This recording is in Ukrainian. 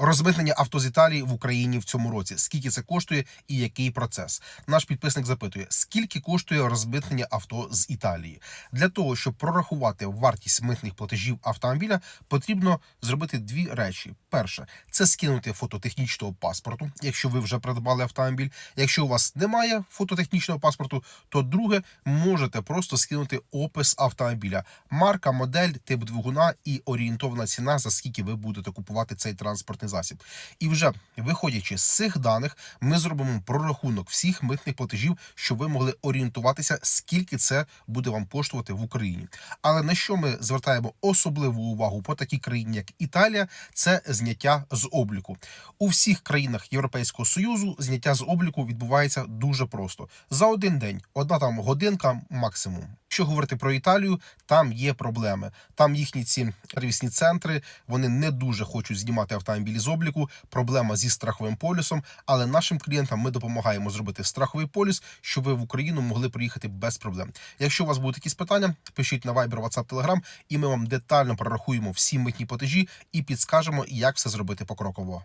Розмитнення авто з Італії в Україні в цьому році. Скільки це коштує і який процес? Наш підписник запитує, скільки коштує розмитнення авто з Італії. Для того щоб прорахувати вартість митних платежів автомобіля, потрібно зробити дві речі: перше це скинути фото технічного паспорту, якщо ви вже придбали автомобіль. Якщо у вас немає фототехнічного паспорту, то друге можете просто скинути опис автомобіля, марка, модель, тип двигуна і орієнтовна ціна, за скільки ви будете купувати цей транспортний засіб. І вже виходячи з цих даних, ми зробимо прорахунок всіх митних платежів, щоб ви могли орієнтуватися, скільки це буде вам коштувати в Україні. Але на що ми звертаємо особливу увагу по такій країні, як Італія, це зняття з обліку. У всіх країнах Європейського союзу зняття з обліку відбувається дуже просто за один день, одна там годинка максимум. Якщо говорити про Італію, там є проблеми. Там їхні ці сервісні центри вони не дуже хочуть знімати автомобілі з обліку. Проблема зі страховим полісом. Але нашим клієнтам ми допомагаємо зробити страховий поліс, щоб ви в Україну могли приїхати без проблем. Якщо у вас будуть якісь питання, пишіть на Viber, WhatsApp, Telegram, і ми вам детально прорахуємо всі митні платежі і підскажемо, як все зробити покроково.